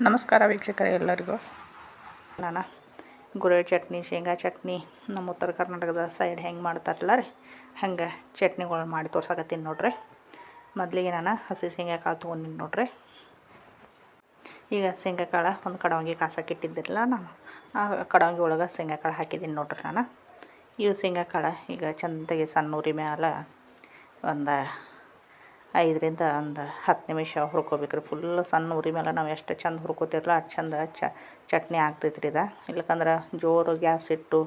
ನಮಸ್ಕಾರ ವೀಕ್ಷಕರೇ ಎಲ್ಲರಿಗೂ. ನಾನು ಗುರೇಳ್ ಚಟ್ನಿ, ಶೇಂಗಾ ಚಟ್ನಿ, ನಮ್ಮ ಉತ್ತರ ಕರ್ನಾಟಕದ ಸೈಡ್ ಹೆಂಗೆ ಮಾಡ್ತಾರಲ್ಲ ರೀ, ಹಂಗೆ ಚಟ್ನಿಗಳು ಮಾಡಿ ತೋರ್ಸಕತ್ತೀನಿ ನೋಡ್ರಿ. ಮೊದಲಿಗೆ ನಾನು ಹಸಿ ಶೇಂಗಾ ಕಾಳು ತೊಗೊಂಡಿನಿ ನೋಡ್ರಿ. ಈಗ ಶೇಂಗಾ ಕಾಳು ಒಂದು ಕಡವಂಗಿ ಕಾಸಕ್ಕೆ ಇಟ್ಟಿದ್ದಿರಲ್ಲ ನಾನು, ಆ ಕಡವಂಗಿ ಒಳಗೆ ಶೇಂಗಾ ಕಾಳು ಹಾಕಿದ್ದೀನಿ ನೋಡ್ರಿ ನಾನು. ಇವು ಶೇಂಗಾ ಕಾಳು ಈಗ ಚಂದಗೆ ಸಣ್ಣ ಉರಿ ಮ್ಯಾಲ ಒಂದು ಐದರಿಂದ ಒಂದು ಹತ್ತು ನಿಮಿಷ ಹುರ್ಕೋಬೇಕು ರೀ ಫುಲ್ ಸಣ್ಣ ಉರಿ ಮೇಲೆ ನಾವು ಎಷ್ಟು ಚಂದ ಹುರ್ಕೋತಿರಲ್ಲ ಅಷ್ಟು ಚಂದ ಚಟ್ನಿ ಆಗ್ತೈತೆ ರೀ ಇದು. ಇಲ್ಲಕಂದ್ರೆ ಜೋರು ಗ್ಯಾಸ್ ಇಟ್ಟು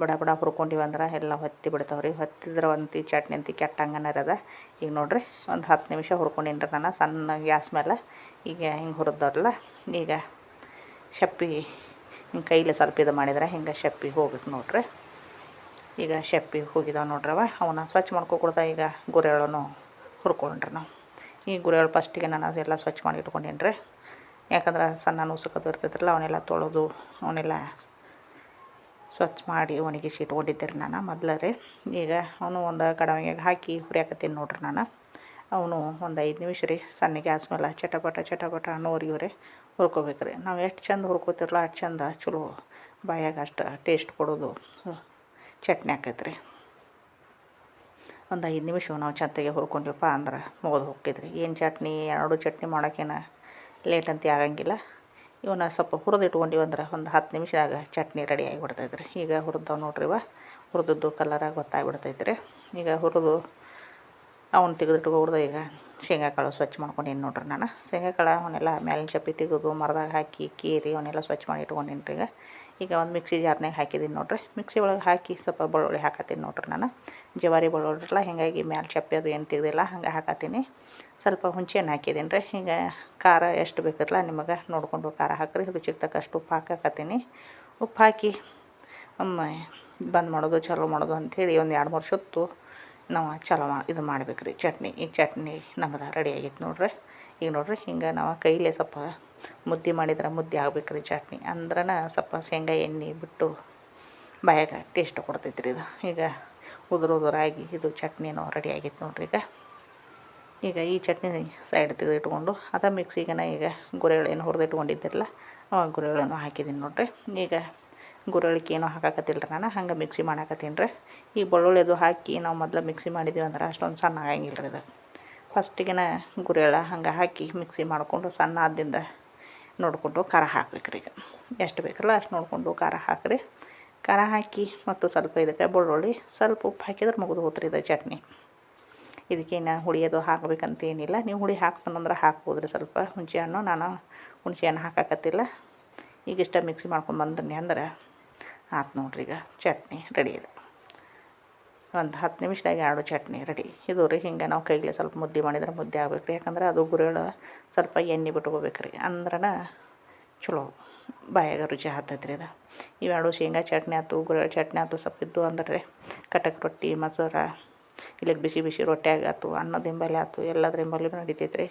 ಬಡ ಬಡ ಹುರ್ಕೊಂಡಿವಿ ಅಂದ್ರೆ ಎಲ್ಲ ಹೊತ್ತಿ ಬಿಡ್ತಾವೆ ರೀ ಹೊತ್ತಿದ್ರೆ ಒಂತಿ ಚಟ್ನಿ ಅಂತ ಕೆಟ್ಟ ಅದ. ಈಗ ನೋಡಿರಿ ಒಂದು ಹತ್ತು ನಿಮಿಷ ಹುರ್ಕೊಂಡಿನ್ರಿ ನಾನು ಸಣ್ಣ ಗ್ಯಾಸ್ ಮೇಲೆ. ಈಗ ಹಿಂಗೆ ಹುರಿದವ್ರಲ್ಲ ಈಗ ಶಪ್ಪಿ ಹಿಂಗೆ ಕೈಲಿ ಸ್ವಲ್ಪ ಇದು ಮಾಡಿದ್ರೆ ಹಿಂಗೆ ಶಪ್ಪಿ ಹೋಗ್ಬೇಕು ನೋಡ್ರಿ. ಈಗ ಶಪ್ಪಿ ಹೋಗಿದಾವೆ ನೋಡ್ರವ. ಅವನ್ನ ಸ್ವಚ್ಛ ಮಾಡ್ಕೊಕೊಡ್ತಾ ಈಗ ಗುರೆಳನು ಹುರ್ಕೊಂಡ್ರಿ ನಾವು. ಈ ಗುರಿಗಳು ಫಸ್ಟಿಗೆ ನಾನು ಅದೆಲ್ಲ ಸ್ವಚ್ಛ ಮಾಡಿ ಇಟ್ಕೊಂಡೇನ್ರಿ ಯಾಕಂದ್ರೆ ಸಣ್ಣ ಉಸುಕದು ಇರ್ತೈತ್ರಲ್ಲ, ಅವನ್ನೆಲ್ಲ ತೊಳೆದು ಅವನ್ನೆಲ್ಲ ಸ್ವಚ್ಛ ಮಾಡಿ ಒಣಗಿಸಿ ಇಟ್ಕೊಂಡಿದ್ದೆ ನಾನು ಮೊದಲೇ ಈಗ ಅವನು ಒಂದು ಕಡವಿಗೆ ಹಾಕಿ ಹುರಿಯಾಕತ್ತೀನಿ ನೋಡ್ರಿ ನಾನು. ಅವನು ಒಂದು ಐದು ನಿಮಿಷ ರೀ ಸಣ್ಣ ಗ್ಯಾಸ್ ಮೇಲೆ ಚಟಪಟ ಚಟಪಟ ಅನ್ನೋರಿಗೂ ರೀ ಹುರ್ಕೋಬೇಕು ರೀ. ನಾವು ಎಷ್ಟು ಚಂದ ಹುರ್ಕೋತಿರಲ್ಲ ಅಷ್ಟು ಚಂದ ಚಲೋ ಬಾಯಾಗ ಅಷ್ಟು ಟೇಸ್ಟ್ ಕೊಡೋದು ಚಟ್ನಿ ಆಕೈತೆ ರೀ ಒಂದು ಐದು ನಿಮಿಷ ನಾವು ಚಂತೆಗೆ ಹುರ್ಕೊಂಡಿವಪ್ಪ ಅಂದ್ರೆ ಮುಗಿದು ಹೋಗ್ತಿದ್ರಿ. ಏನು ಚಟ್ನಿ, ಎರಡು ಚಟ್ನಿ ಮಾಡೋಕ್ಕೇನ ಲೇಟ್ ಅಂತ ಆಗಂಗಿಲ್ಲ. ಇವನ್ನ ಸ್ವಲ್ಪ ಹುರಿದು ಇಟ್ಕೊಂಡಿವಿ ಅಂದ್ರೆ ಒಂದು ಹತ್ತು ನಿಮಿಷದಾಗ ಚಟ್ನಿ ರೆಡಿ ಆಗಿಬಿಡ್ತೈತ್ರಿ ಈಗ ಹುರಿದವ್ ನೋಡ್ರಿ ಇವ. ಹುರಿದದ್ದು ಕಲರ ಗೊತ್ತಾಗ್ಬಿಡ್ತೈತೆ ರೀ ಈಗ ಹುರಿದು ಅವನ್ನ ತೆಗೆದಿಟ್ಕೊಬಿಡ್ದು ಈಗ ಶೇಂಗಾ ಕಾಳು ಸ್ವಚ್ಛ ಮಾಡ್ಕೊಂಡೀನಿ ನೋಡ್ರಿ ನಾನು. ಶೇಂಗಾ ಕಾಳು ಅವನ್ನೆಲ್ಲ ಮೇಲಿನ ಚಪ್ಪಿ ತೆಗೆದು ಮರದಾಗ ಹಾಕಿ, ಕೀರಿ ಅವನ್ನೆಲ್ಲ ಸ್ವಚ್ಛ ಮಾಡಿ ಇಟ್ಕೊಂಡಿನಿ ಈಗ. ಈಗ ಒಂದು ಮಿಕ್ಸಿ ಜಾರ್ನಾಗ ಹಾಕಿದ್ದೀನಿ ನೋಡ್ರಿ. ಮಿಕ್ಸಿ ಒಳಗೆ ಹಾಕಿ ಸ್ವಲ್ಪ ಬೆಳ್ಳುಳ್ಳಿ ಹಾಕತ್ತೀನಿ ನೋಡ್ರಿ ನಾನು. ಜವಾರಿ ಬೆಳ್ಳುಳ್ಳಿರಲ್ಲ ಹೀಗಾಗಿ ಮ್ಯಾಲೆ ಚಪ್ಪೆ ಅದು ಏನು ತೆಗ್ದಿಲ್ಲ, ಹಂಗೆ ಹಾಕತ್ತೀನಿ. ಸ್ವಲ್ಪ ಹುಣ್ಸೆಹಣ್ಣು ಹಾಕಿದ್ದೀನಿ ರೀ. ಹಿಂಗೆ ಖಾರ ಎಷ್ಟು ಬೇಕಿರಲ್ಲ ನಿಮಗೆ ನೋಡಿಕೊಂಡು ಖಾರ ಹಾಕ್ರಿ. ರುಚಿಗೆ ತಕ್ಕಷ್ಟು ಉಪ್ಪು ಹಾಕಾಕತ್ತೀನಿ ಉಪ್ಪು ಹಾಕಿ ಬಂದ್ ಮಾಡೋದು, ಚಲೋ ಮಾಡೋದು ಅಂಥೇಳಿ ಒಂದು ಎರಡು ಮೂರು ಸುತ್ತು ನಾವು ಚಲೋ ಇದು ಮಾಡ್ಬೇಕು ರೀ ಚಟ್ನಿ, ಈ ಚಟ್ನಿ ನಮ್ದು ರೆಡಿ ಆಗೈತೆ ನೋಡ್ರಿ. ಈಗ ನೋಡ್ರಿ, ಹಿಂಗೆ ನಾವು ಕೈಲೇ ಸ್ವಲ್ಪ ಮುದ್ದೆ ಮಾಡಿದ್ರೆ ಮುದ್ದೆ ಆಗ್ಬೇಕ್ರಿ ಚಟ್ನಿ. ಅಂದ್ರನ ಸ್ವಲ್ಪ ಶೇಂಗಾ ಎಣ್ಣೆ ಬಿಟ್ಟು ಬಾಯಾಗ ಟೇಸ್ಟ್ ಕೊಡ್ತೈತ್ರಿ ಇದು. ಈಗ ಉದುರು ಉದುರಾಗಿ ಇದು ಚಟ್ನಿನೂ ರೆಡಿ ಆಗೈತೆ ನೋಡ್ರಿ ಈಗ. ಈಗ ಈ ಚಟ್ನಿ ಸೈಡ್ ತೆಗೆದು ಇಟ್ಕೊಂಡು, ಅದ ಮಿಕ್ಸಿಗೆನ ಈಗ ಗುರೆಗಳು ಏನು ಹುರಿದು ಇಟ್ಕೊಂಡಿದ್ದಿರಲ್ಲ ಗುರೆಗಳನ್ನು ಹಾಕಿದ್ದೀನಿ ನೋಡ್ರಿ. ಈಗ ಗುರಳಿಕೆ ಏನೋ ಹಾಕಾಕತ್ತಿಲ್ಲ ನಾನು, ಹಂಗೆ ಮಿಕ್ಸಿ ಮಾಡಾಕತ್ತೀನಿ ರೀ. ಈ ಬೆಳ್ಳುಳ್ಳಿ ಅದು ಹಾಕಿ ನಾವು ಮೊದಲು ಮಿಕ್ಸಿ ಮಾಡಿದ್ದೀವಿ ಅಂದ್ರೆ ಅಷ್ಟೊಂದು ಸಣ್ಣ ಆಗಂಗಿಲ್ಲ ರೀ ಇದು. ಫಸ್ಟಿಗೆ ಗುರೆಳ ಹಂಗೆ ಹಾಕಿ ಮಿಕ್ಸಿ ಮಾಡಿಕೊಂಡು ಸಣ್ಣ ನೋಡಿಕೊಂಡು ಖಾರ ಹಾಕ್ಬೇಕು ರೀ ಈಗ. ಎಷ್ಟು ಬೇಕಲ್ಲ ಅಷ್ಟು ನೋಡಿಕೊಂಡು ಖಾರ ಹಾಕಿರಿ. ಖಾರ ಹಾಕಿ ಮತ್ತು ಸ್ವಲ್ಪ ಇದಕ್ಕೆ ಬೆಳ್ಳುಳ್ಳಿ, ಸ್ವಲ್ಪ ಉಪ್ಪು ಹಾಕಿದ್ರೆ ಮುಗಿದು ಹೋತ್ರಿ ಇದು ಚಟ್ನಿ. ಇದಕ್ಕೇನು ಹುಳಿಯೋದು ಹಾಕ್ಬೇಕಂತ ಏನಿಲ್ಲ ನೀವು ಹುಳಿ ಹಾಕ್ಬೇಕಂದ್ರೆ ಹಾಕ್ಬೋದು ರೀ ಸ್ವಲ್ಪ ಹುಣಸೆ ಹಣ್ಣು, ನಾನು ಹುಣಸೆ ಹಣ್ಣು ಹಾಕಕತ್ತಿಲ್ಲ. ಈಗ ಇಷ್ಟ ಮಿಕ್ಸಿ ಮಾಡ್ಕೊಂಡು ಬಂದನಿ ಅಂದ್ರೆ ಆತು ನೋಡ್ರಿ ಈಗ ಚಟ್ನಿ ರೆಡಿ ಇದೆ. ಒಂದು ಹತ್ತು ನಿಮಿಷದಾಗ ಎರಡು ಚಟ್ನಿ ರೆಡಿ. ಇದು ರೀ ಹಿಂಗೆ ನಾವು ಕೈಗೆ ಸ್ವಲ್ಪ ಮುದ್ದೆ ಮಾಡಿದ್ರೆ ಮುದ್ದೆ ಆಗ್ಬೇಕು ರೀ ಯಾಕಂದ್ರೆ ಅದು ಗುರೆಳು ಸ್ವಲ್ಪ ಎಣ್ಣೆ ಬಿಟ್ಕೋಬೇಕು ರೀ ಅಂದ್ರನ ಚಲೋ ಬಾಯಾಗ ರುಚಿ ಹತ್ತೈತೆ ರೀ ಅದು ಇವೆರಡು ಶೇಂಗಾ ಚಟ್ನಿ ಆಯ್ತು ಗುರುಗಳ ಚಟ್ನಿ ಆಯ್ತು, ಸ್ವಲ್ಪ ಇದ್ದು ಅಂದ್ರೆ ಕಟಕ್ ರೊಟ್ಟಿ, ಮೊಸರ, ಇಲ್ಲಿಗೆ ಬಿಸಿ ಬಿಸಿ ರೊಟ್ಟಿ ಆಗಾತು ಅನ್ನದ ಹಿಂಬಲ್ಲಿ ಆಯ್ತು, ಎಲ್ಲದ್ರ ಹಿಂಬಲ್ಲಿನೂ ನಡಿತೈತೆ ರೀ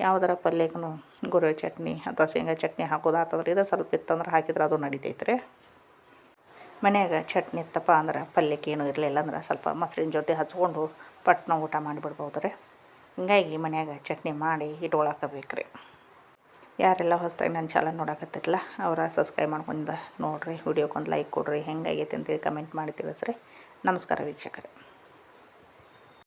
ಯಾವುದರ ಪಲ್ಯಕ್ಕೂ ಗುರುಗಳ ಚಟ್ನಿ ಅಥವಾ ಶೇಂಗಾ ಚಟ್ನಿ ಹಾಕೋದು ಆತಂದ್ರೆ ಇದು ಸ್ವಲ್ಪ ಇತ್ತಂದ್ರೆ ಹಾಕಿದ್ರೆ ಅದು ನಡಿತೈತೆ ರೀ ಮನ್ಯಾಗ ಚಟ್ನಿ ಇತ್ತಪ್ಪ ಅಂದ್ರೆ ಪಲ್ಯಕ್ಕೆ ಏನೂ ಇರಲಿಲ್ಲ ಅಂದ್ರೆ ಸ್ವಲ್ಪ ಮೊಸರಿನ ಜೊತೆ ಹಚ್ಕೊಂಡು ಪಟ್ನ ಊಟ ಮಾಡಿಬಿಡ್ಬೋದು ರೀ. ಹಿಂಗಾಗಿ ಮನ್ಯಾಗ ಚಟ್ನಿ ಮಾಡಿ ಇಟ್ಕೊಳಕಬೇಕು ರೀ ಯಾರೆಲ್ಲ ಹೊಸ್ದಾಗಿ ನನ್ನ ಚಾನಲ್ ನೋಡಕತ್ತಿರಲ್ಲ ಅವರ ಸಬ್ಸ್ಕ್ರೈಬ್ ಮಾಡ್ಕೊಂಡು ನೋಡಿರಿ ವಿಡಿಯೋಕ್ಕೊಂದು ಲೈಕ್ ಕೊಡಿರಿ, ಹೆಂಗಾಗೈತೆ ಅಂತೇಳಿ ಕಮೆಂಟ್ ಮಾಡಿ ತಿಳಿಸ್ರಿ. ನಮಸ್ಕಾರ ವೀಕ್ಷಕರೇ.